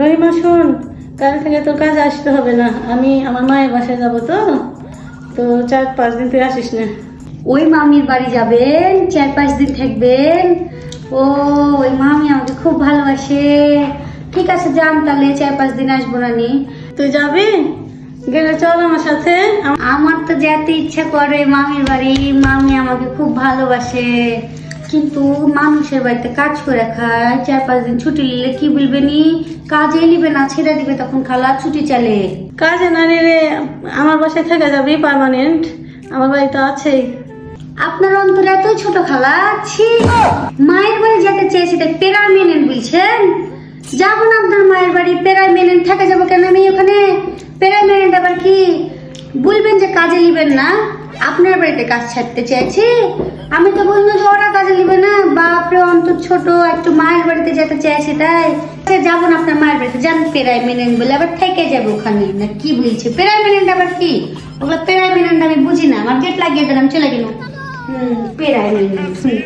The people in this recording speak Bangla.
রহিমা শোন কাল থেকে তোর কাজ আসতে হবে না। আমি আমার মায়ের বাসায় যাব তো। তো চার পাঁচ দিন তুই আসিস না। ওই মামির বাড়ি যাবেন চার পাঁচ দিন থাকবেন। ও ওই মামি আমাকে খুব ভালোবাসে। ঠিক আছে যান তাহলে চার পাঁচ দিন আসব না নি তুই যাবি? গেলে চল আমার সাথে। আমার তো যেতে ইচ্ছা করে মামির বাড়ি। মামি আমাকে খুব ভালোবাসে। কিন্তু মানুষের বাড়িতে কাজ করে খায় চার পাঁচ দিন ছুটি নিলে কি বলবে নি? কাজে নিবে না ছেড়ে দিবে তখন খালা ছুটি চলে। কাজে না নিলে আমার বাসায় থেকে যাবে পার্মানেন্ট আমার বাড়ি তো আছেই। আপনার অন্তর এতই ছোট খালা ছি। মায়ের বাড়ি যেতে চেয়েছি তাই পেরার মেনেন বলছেন। যাব না আপনার মায়ের বাড়ি পেরার মেনেন থেকে যাব কেন আমি ওখানে? পেরার মেনেন আবার কি? বলবেন যে কাজে নিবেন না। আপনার বাড়িতে কাজ ছাড়তে চাইছে? আমি তো বললাম যে ওরা কাজে নিবে না। বাপরে অন্তর ছোট একটু মায়ের বাড়িতে যেতে চাইছে তাই। আচ্ছা, যাব না আপনার মায়ের বাড়িতে। যান পেরাই মেনেন বলে আবার থেকে যাব ওখানে। না কি বলছে? পেরাই মেনেন আবার কি? ওগুলো পেরাই মেনেন আমি বুঝি না। আমার গেট লাগিয়ে দিলাম চলে গেল। হুম পেরাই মেনেন হুম